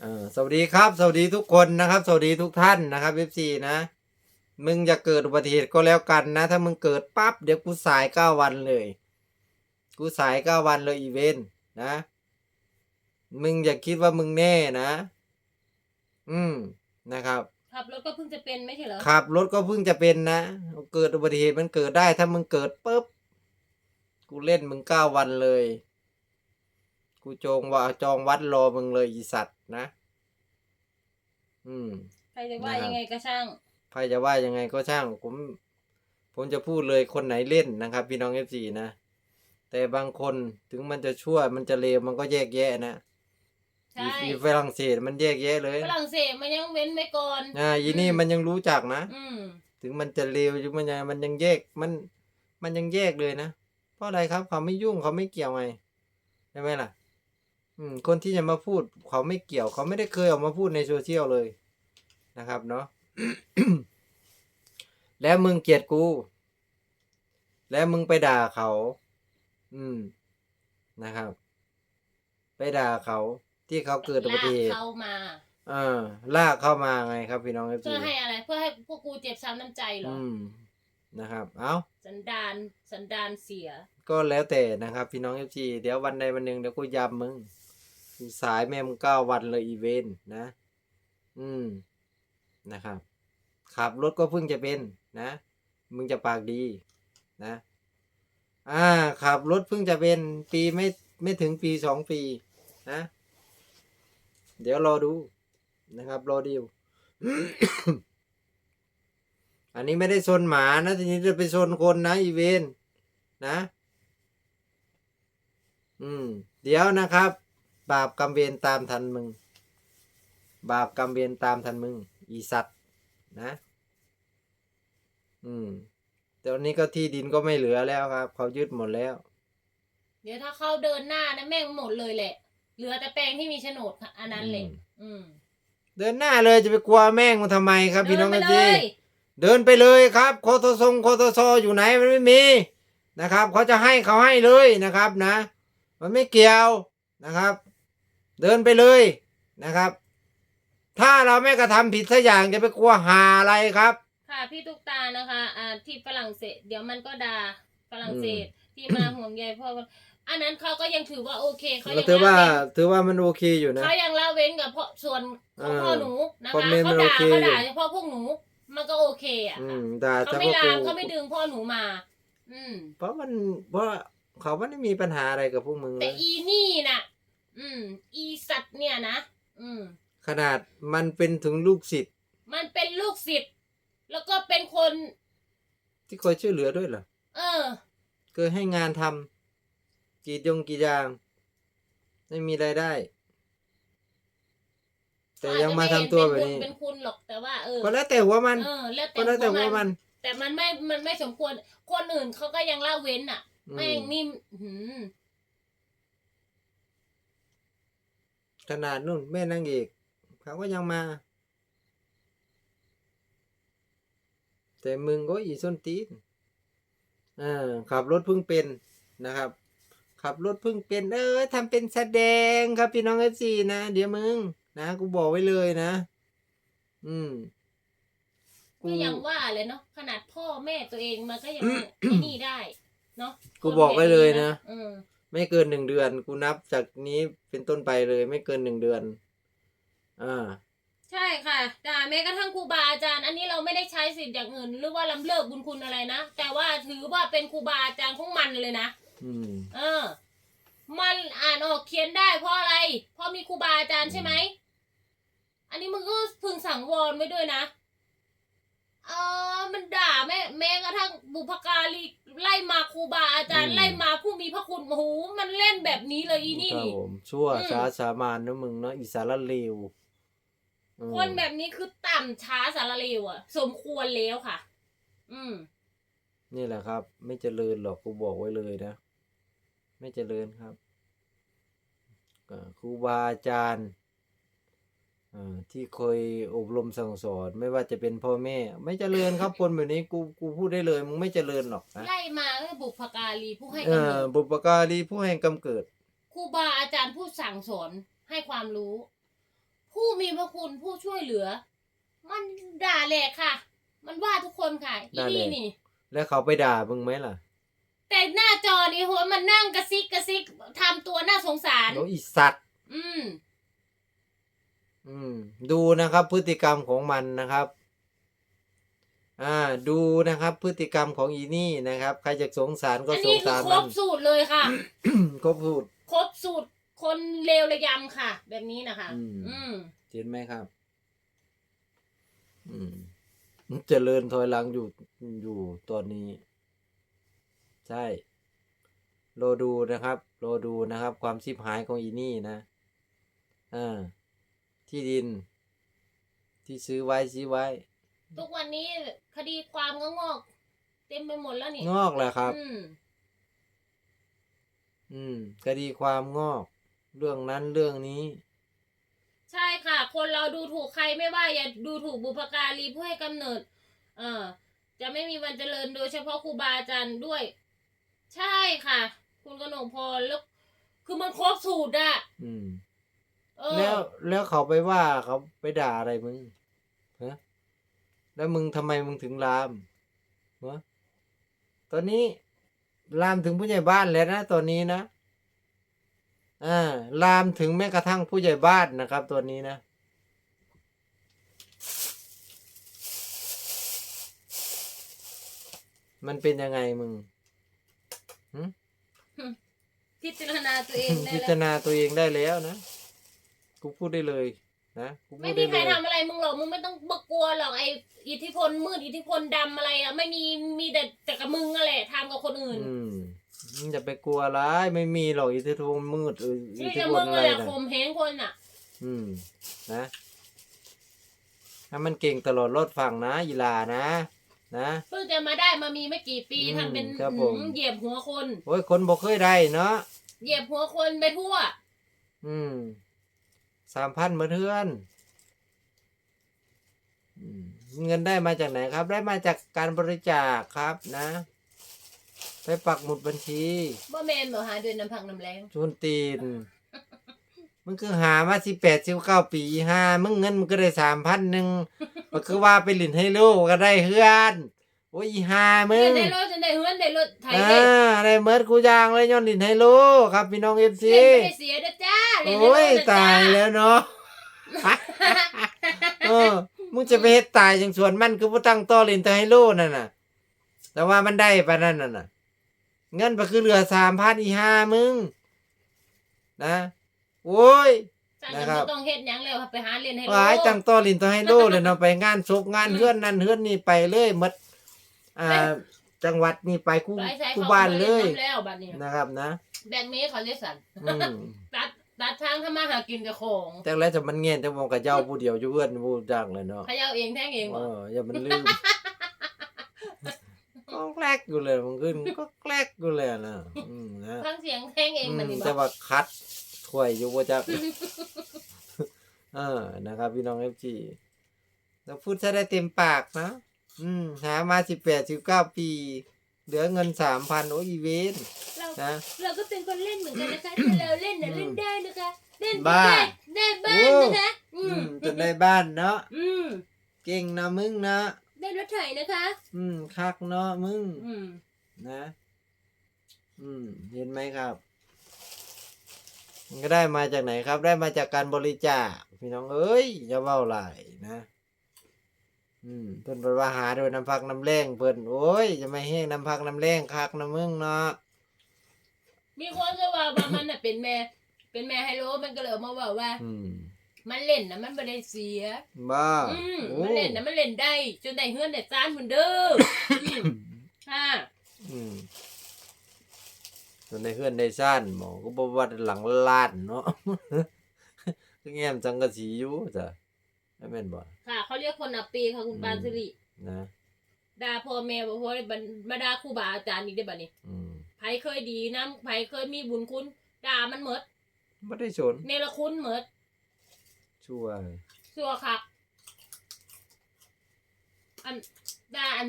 เออสวัสดีครับ สวัสดีทุกคนนะครับ สวัสดีทุกท่านนะครับเอฟซีนะ มึงอย่าเกิดอุบัติเหตุก็แล้วกันนะ ถ้ามึงเกิดปั๊บเดี๋ยวกูสายเก้าวันเลย กูสายเก้าวันเลยอีเวนต์นะ มึงอย่าคิดว่ามึงแน่นะ อืมนะครับ ขับรถก็เพิ่งจะเป็นไม่ใช่เหรอ ขับรถก็เพิ่งจะเป็นนะ เกิดอุบัติเหตุมันเกิดได้ ถ้ามึงเกิดปุ๊บ กูเล่นมึงเก้าวันเลย กูจองว่าจองวัดรอมึงเลยอีสัตว์นะ อืม ใครจะว่านะครับยังไงก็ช่าง ใครจะว่ายังไงก็ช่าง ผม ผมจะพูดเลยคนไหนเล่นนะครับ พี่น้องเอฟซีนะ แต่บางคนถึงมันจะชั่ว มันจะเลวมันก็แยกแยะนะใช่อีอีฝรั่งเศสมันแยกแยะเลยฝรั่งเศสมันยังเว้นไว้ก่อนอ่ายีนี่อืมมันยังรู้จักนะอืมถึงมันจะเลวหรือมันยังมันยังแยกมัน มันยังแยกเลยนะเพราะอะไรครับเขาไม่ยุ่งเขาไม่เกี่ยวไงใช่ไหมล่ะ อืมคนที่จะมาพูดเขาไม่เกี่ยวเขาไม่ได้เคยออกมาพูดในโซเชียลเลยนะครับเนาะ แล้วมึงเกลียดกู แล้วมึงไปด่าเขา อืมนะครับ ไปด่าเขาที่เขาเกิดอุบัติเหตุลากเขามา เออลากเข้ามาไงครับพี่น้องเอฟเพื่ซีอให้อะไร เพื่อให้พวกกูเจ็บช้ำน้ำใจเหรออืมนะครับ เอาสันดานสันดานเสีย ก็แล้วแต่นะครับ พี่น้องเอฟซีเดี๋ยววันใดวันหนึ่งเดี๋ยวกูยำมึง กูสายแม่มึงเก้าวันเลยอีเวนนะ อืมนะครับ ขับรถก็เพิ่งจะเป็นนะ มึงจะปากดีนะ อ่า ขับรถเพิ่งจะเป็นปีไม่ไม่ถึงปีสองปีนะ เดี๋ยวรอดูนะครับ รอดูอันนี้ไม่ได้ชนหมานะ ทีนี้จะไปชนคนนะ อีเวนนะ อืม เดี๋ยวนะครับ บาปกรรมเวรตามทันมึง บาปกรรมเวรตามทันมึง อีสัตว์นะ อืมแต่วันนี้ก็ที่ดินก็ไม่เหลือแล้วครับ เขายึดหมดแล้ว เดี๋ยวถ้าเขาเดินหน้านะแม่งหมดเลยแหละ เหลือแต่แปลงที่มีโฉนดค่ะอันนั้นแหละอืมอืมเดินหน้าเลยจะไปกลัวแม่งมันทำไมครับ พี่น้องเดิเอนไปจีเลยเดินไปเลยครับโคโตทรงโคโตซออยู่ไหนมันไม่มีนะครับเขาจะให้เขาให้เลยนะครับนะ มันไม่เกี่ยวนะครับ เดินไปเลยนะครับ ถ้าเราไม่กระทำผิดสักอย่างจะไปกลัวหาอะไรครับ ค่ะพี่ตุ๊กตานะคะอ่าที่ฝรั่งเศส เดี๋ยวมันก็ด่าฝรั่งเศสที่มาห่วงใยพ่ออันนั้นเขาก็ยังถือว่าโอเคเขายังถือว่าละเว้นถือว่ามันโอเคอยู่นะเขายังละเว้นกับพ่อส่วนของพ่อหนูนะคอมคะเมนต์เขามันด่าโอเคเขาด่าอยู่เฉพาะพวกหนูมันก็โอเคอะอืมด่าเขาเฉไม่พาะลามกูเขาไม่ดึงพ่อหนูมา อืมเพราะมันเพราะเขาไม่ได้มีปัญหาอะไรกับพวกมึงเลแต่ยอีนี่น่ะ อืม อีสัตว์เนี่ยนะอืม ขนาดมันเป็นถึงลูกศิษย์มันเป็นลูกศิษย์แล้วก็เป็นคน ที่คอยช่วยเหลือด้วยเหรอเออ เคยให้งานทำกรีดยงกรีดยาง ไม่มีรายได้ แต่ยังมาทำตัวแบบนี้ เป็นบุญเป็นคุณหรอกแต่ว่าเออก็แล้วแต่หัวมันเออแล้วแต่ก็แล้วแต่หัวมันแต่มันไม่มันไม่สมควร คนอื่นเขาก็ยังละเว้นอะ อืมแม่งนี่หืม ขนาดนู่นแม่นางเอกเขาก็ยังมา แต่มึงก็อีส้นตีนอ่าขับรถเพิ่งเป็นนะครับ ขับรถเพิ่งเป็น เออทำเป็นแสดงครับพี่น้องเอฟซีนะ เดี๋ยวมึง นะกูบอกไว้เลยนะ อืมก็ยังว่าเลยเนาะขนาดพ่อแม่ตัวเองมันก็ยังไอ้นี่ได้ เนาะกูบอกไว้เลยนะเออ ไม่เกินหนึ่งเดือน กูนับจากนี้เป็นต้นไปเลย ไม่เกินหนึ่งเดือน อ่า ใช่ค่ะด่าแม้กระทั่งครูบาอาจารย์ อันนี้เราไม่ได้ใช้สิทธิ์อย่างอื่นหรือว่าล้ำเลิกบุญคุณอะไรนะ แต่ว่าถือว่าเป็นครูบาอาจารย์ของมันเลยนะ อืม เออ มันอ่านออกเขียนได้เพราะอะไร เพราะมีครูบาอาจารย์ใช่ไหม อันนี้มึงก็พึงสังวรไว้ด้วยนะ เออมันด่าแม้แม้กระทั่งบุพการีไล่มาครูบาอาจารย์อืมไล่มาผู้มีพระคุณโอ้โหมันเล่นแบบนี้เลยอีนี่ครับนี่ ผมชั่วอืม ช้าสามานนะมึงเนาะอีสารเลวอืมคนแบบนี้คือต่ำช้าสารเลวอะสมควรแล้วค่ะ อืม นี่แหละครับ ไม่เจริญหรอกกูบอกไว้เลยนะ ไม่เจริญครับก็ครูบาอาจารย์อ่า ที่เคยอบรมสั่งสอนไม่ว่าจะเป็นพ่อแม่ ไม่เจริญครับคนแบบนี้กูกูพูดได้เลยมึงไม่เจริญหรอกนะไล่มาก็บุพการีผู้ให้เอกำอเนิดบุปการีผู้ให้กำเกิดครูบาอาจารย์ผู้สั่งสอนให้ความรู้พมีพระคุณผู้ช่วยเหลือ มันด่าแหลกค่ะ มันว่าทุกคนค่ะอีด่าแหลนี่กนี่ แล้วเขาไปด่ามึงไหมล่ะ แต่หน้าจอนี่โหมันนั่งกระซิกกระซิกทำตัวน่าสงสารโอ้อีสัตว์อืม อืม ดูนะครับพฤติกรรมของมันนะครับ อ่า ดูนะครับ พฤติกรรมของอีนี่นะครับ ใครจะสงสารก็อันสนี้งคือสารครมับนสูตรเลยค่ะ ครบพูดครบสูตรคนเลวระยำค่ะ แบบนี้นะคะ อืม อืม เห็นไหมครับ อืมเจริญถอยหลังอยู่อยู่ตอนนี้ ใช่รอดูนะครับรอดูนะครับ ความชิบหายของอีนี่นะอ่า ที่ดิน ที่ซื้อไว้ซื้อไว้ ทุกวันนี้คดีความก็งอก เต็มไปหมดแล้วนี่งอกแหละครับ อืมอืมคดีความงอก เรื่องนั้นเรื่องนี้ ใช่ค่ะ คนเราดูถูกใครไม่ว่าอย่าดูถูกบุพการีผู้ให้กำเนิด เออจะไม่มีวันเจริญโดยเฉพาะครูบาอาจารย์ด้วย ใช่ค่ะ คุณกนกพรแล้วคือมันครบสูตรอะอืม เออแล้วแล้วเขาไปว่าเขาไปด่าอะไรมึงฮะแล้วมึงทำไมมึงถึงลามวะตอนนี้ลามถึงผู้ใหญ่บ้านแล้วนะตอนนี้นะอ่าลามถึงแม้กระทั่งผู้ใหญ่บ้านนะครับตัวนี้นะมันเป็นยังไงมึงพิจารณาตัวเองได้พิแล้จาวรณาตัวเองได้แล้วนะ กูพูดได้เลยนะกูพูไม่ดมีได้ใครเลยทำอะไรมึงหรอกมึงไม่ต้องบกลัวหรอกไออิทธิพลมืดอิทธิพลดำอะไรอะไม่มีมีแต่แต่กับมึงอะแหละทำกับคนอื่นอืมมึงอย่าไปกลัวร้ายไม่มีหรอกอิทธิพลมืดเอออินี่ทธิแต่พมึลงอะไรอะแหละนะข่มเหงคนอะ อืม นะถ้ามันเก่งตลอดรอดฝั่งนะอีลานะ นะ เพิ่งจะมาได้มามีไม่กี่ปีอืมทำเป็นครับผมเหยียบหัวคน โอ้ยคนบอกเคยได้เนาะเหยียบหัวคนไปทั่ว อืม สามพันมาเทือนอืมเงินได้มาจากไหนครับ ได้มาจากการบริจาคครับนะ ไปปักหมุดบัญชีบ่แมนบ่หาเดือนน้ำพักน้ำแรงชวนตีน มึงคือหามาสิแปดสิบเก้าปีห้ามึงเงินมึงก็ได้สามพันหนึ่งมันคือว่าไปหลินให้ลูกก็ได้เฮือน โอ้ยอีห้ามึเดือนงได้รถจนได้เฮือนได้รถไถอ่าได้ได้เมิดกูยางเลยย้อนหลินให้ลูกครับพี่น้องเอฟซีเล่นไม่ได้เสียเด้อจ้าเล่นได้โอ้ยรถเด้อจ้ตายแล้วเนาะเออมึงจะไปเฮ็ดตายจังสวนมันคือบ่ตั้งต่อเล่นแต่ให้ลูกนั่นน่ะ แต่ว่ามันได้ปานนั้นน่ะน่ะเงินก็คือเหลือสามพันอีห้ามึงนะโอ้ย จ้านะจะครับ่บต้องเฮ็ดหยังแล้วไปหาเล่นให้หลายลูกจังต่อลินต่อให้โลเลยเนาะไปงานศพงานเฮือนนั่นเฮือนนี่ไปเลยหมด อ่าจังหวัดนี่ไปคู่ไปใช้คู่เขาบ้านบ่เลได้ยน้ำแล้วบัดนี้นะครับนะ แบ่งเมเขาเลยสันอืม ตัดตัดทางทำมาหากินกับของแต่แล้วจะมันเงี้ยจะมองกับเจ้าผู้เดียวอยู่เพื่อนผู้จังเลยเนาะ เขย่าเองแท่งเองเอบ่ออย่ามันลืม ก็แกลกอยู่เลยมันขึ้นก็แกลกอยู่เลยนะอืมนะฟังเสียงแท่งเองอืมันมนี่แต่บ่ว่าคัดถ้วยอยู่ว่าจะ เออนะครับ พี่น้องเอฟจีเราพูดจะได้เต็มปากนะ อืมหามาสิบแปดสิบเก้าปี เหลือเงินสามพันโอ้ยอีเวนเรานะ เราก็เป็นคนเล่นเหมือนกันนะคะถ้าเราเล่นน่ะอืมเล่นได้นะคะเล่นบ้า ได้ได้บ้านโอ้นะคะอือืมมจนได้บ้านเนาะอืมเก่งนะมึงนะได้รถไถนะคะ อืมคักเนาะมึง อืมนะ อืม เห็นไหมครับ มันก็ได้มาจากไหนครับ ได้มาจากการบริจาคพี่น้องเอ้ยอย่าเว้าหลายนะ อืมเพิ่นไปว่าหาโดวยน้ำพักน้ำแรงเพิ่นโอ้ยจะไม่แห้งน้ำพักน้ำแรงคักนะมึงเนาะมีคนจะว่าว่ามันน่ะเป็นแม่ เป็นแม่ไฮโลมันก็เลยเอามาบอกว่า อืมมันเล่นนะมันไม่ได้เสีย บ้าอืมโอ้มันเล่นนะมันเล่นได้ จนได้เฮือนได้จานเหมือนเดิมอืมค่ะอืมจนในเพื่อนได้ซ่านหมอก็บอกว่าหลังล้านเนาะ ก็แง้มจังกะสีอยู่จ้ะไม่แม่นบ่ ค่ะ เขาเรียกคนอับปีค่ะคุณปานสิรินะด่าพ่อแม่บอกว่าบันมาด่าครูบาอาจารย์อีกได้อบัดนี้อืมไผเคยดีนะไผเคยมีบุญคุณด่ามันเหมิดไม่ได้สนเนรคุณเหมิดชั่ว ชัวคักอันด่าอัน